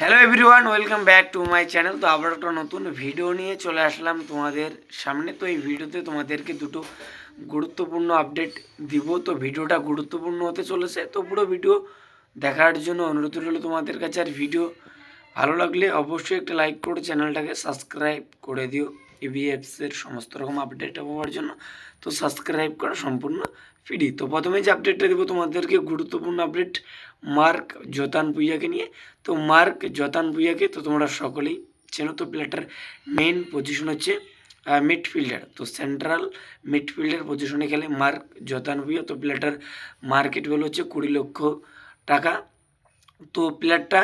Hello everyone welcome back to my channel তো আবার একটা নতুন ভিডিও নিয়ে চলে আসলাম তোমাদের সামনে। তো এই ভিডিওতে তোমাদেরকে দুটো গুরুত্বপূর্ণ আপডেট দিব। তো ভিডিওটা গুরুত্বপূর্ণ হতে চলেছে। তো পুরো ভিডিও দেখার জন্য অনুরোধ রইল তোমাদের কাছে। আর ভিডিও ভালো লাগলে অবশ্যই একটা লাইক করে চ্যানেলটাকে সাবস্ক্রাইব করে দিও। ইভিএফসের সমস্ত রকম আপডেট পাওয়ার জন্য। তো সাবস্ক্রাইব করা সম্পূর্ণ ফ্রি তো প্রথমে যে আপডেটটা দেবো, তোমাদেরকে গুরুত্বপূর্ণ আপডেট মার্ক জতান ভুইয়াকে নিয়ে। তো মার্ক জতান ভুইয়াকে তো তোমরা সকলেই চেনো, তো প্লেয়ারটার মেইন পজিশন হচ্ছে মিডফিল্ডার তো সেন্ট্রাল মিডফিল্ডার পজিশনে খেলে মার্ক জতান ভুইয়া তো প্লেয়ারটার মার্কেট ভ্যালু হচ্ছে কুড়ি লক্ষ টাকা। তো প্লেয়ারটা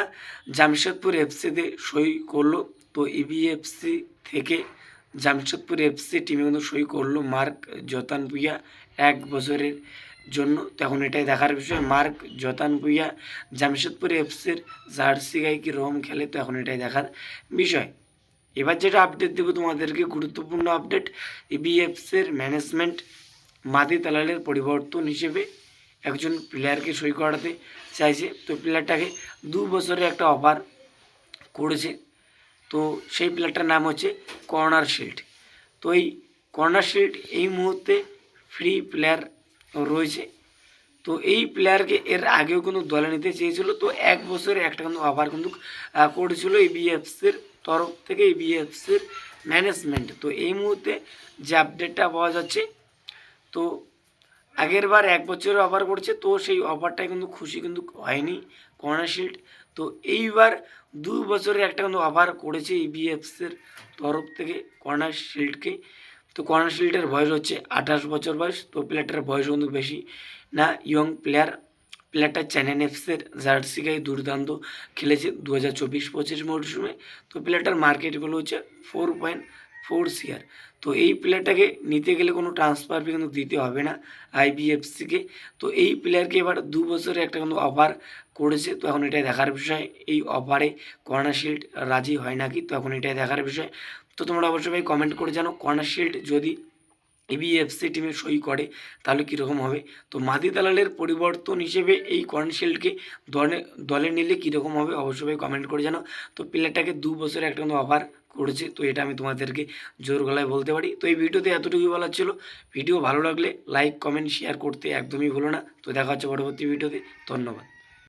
জামশেদপুর এফসিতে সই করল। তো ইবিএফসি থেকে জামশেদপুর এফসি টিমে কিন্তু সই করল মার্ক জতান ভুইয়া এক বছরের জন্য। তখন এটাই দেখার বিষয়, মার্ক জতান ভুইয়া জামশেদপুর এফসির জার্সি গায়ে কীরকম খেলে তো এখন এটাই দেখার বিষয়। এবার যেটা আপডেট দেবো তোমাদেরকে, গুরুত্বপূর্ণ আপডেট ইবিএফসির ম্যানেজমেন্ট মাদি দালালের পরিবর্তন হিসেবে একজন প্লেয়ারকে সই করাতে চাইছে। তো প্লেয়ারটাকে দু বছরের একটা অফার করেছে। তো সেই প্লেয়ারটার নাম হচ্ছে কর্নার শিল্ড। তো এই কর্নার শিল্ড এই মুহূর্তে ফ্রি প্লেয়ার রয়েছে। তো এই প্লেয়ারকে এর আগেও কিন্তু দলে নিতে চেয়েছিল। তো এক বছরে একটা কিন্তু অফার কিন্তু করেছিল এই বিএফসির তরফ থেকে এই বিএফসির ম্যানেজমেন্ট তো এই মুহূর্তে যে আপডেটটা পাওয়া যাচ্ছে, তো আগের বার এক বছরের অফার করছে, তো সেই অফারটায় কিন্তু খুশি কিন্তু হয়নি কর্নার শিল্ড তো এইবার দু বছরের একটা কিন্তু অফার করেছে ইবিএফসির তরফ থেকে কর্নার শিল্ডকে তো কর্নার শিল্ডের বয়স হচ্ছে আঠাশ বছর বয়স, তো প্লেয়ারটার বয়স কিন্তু বেশি না। ইয়ং প্লেয়ার প্লেয়ারটা চ্যানেল এফসের জার্সি গায়ে দুর্দান্ত খেলেছে দু হাজার চব্বিশ পঁচিশ মরশুমে তো প্লেয়ারটার মার্কেটগুলো হচ্ছে ফোর পয়েন্ট ফোর সিয়ার তো এই প্লেয়ারটাকে নিতে গেলে কোনো ট্রান্সফার ফি কিন্তু দিতে হবে না আইবিএফসিকে তো এই প্লেয়ারকে এবার দু বছরে একটা কিন্তু অফার করেছে। তো এখন এটাই দেখার বিষয়। এই অফারে কর্নার শিল্ড রাজি হয় নাকি? তো এখন এটাই দেখার বিষয়। তো তোমরা অবশ্যই ভাই কমেন্ট করে জানো কর্নার শিল্ড যদি এবিএফসি টিমে সই করে, তাহলে কীরকম হবে? তো মাদি দালালের পরিবর্তন হিসেবে এই কর্নশিল্ডকে দলে দলে নিলে কীরকম হবে? অবশ্যই কমেন্ট করে জানো। তো প্লেয়ারটাকে দু বছরে একটা কিন্তু অফার করেছে। তো এটা আমি তোমাদেরকে জোর গলায় বলতে পারি। তো এই ভিডিওতে এতটুকুই বলার ছিল। ভিডিও ভালো লাগলে লাইক কমেন্ট শেয়ার করতে একদমই ভুলো না। তো দেখা হচ্ছে পরবর্তী ভিডিওতে। ধন্যবাদ।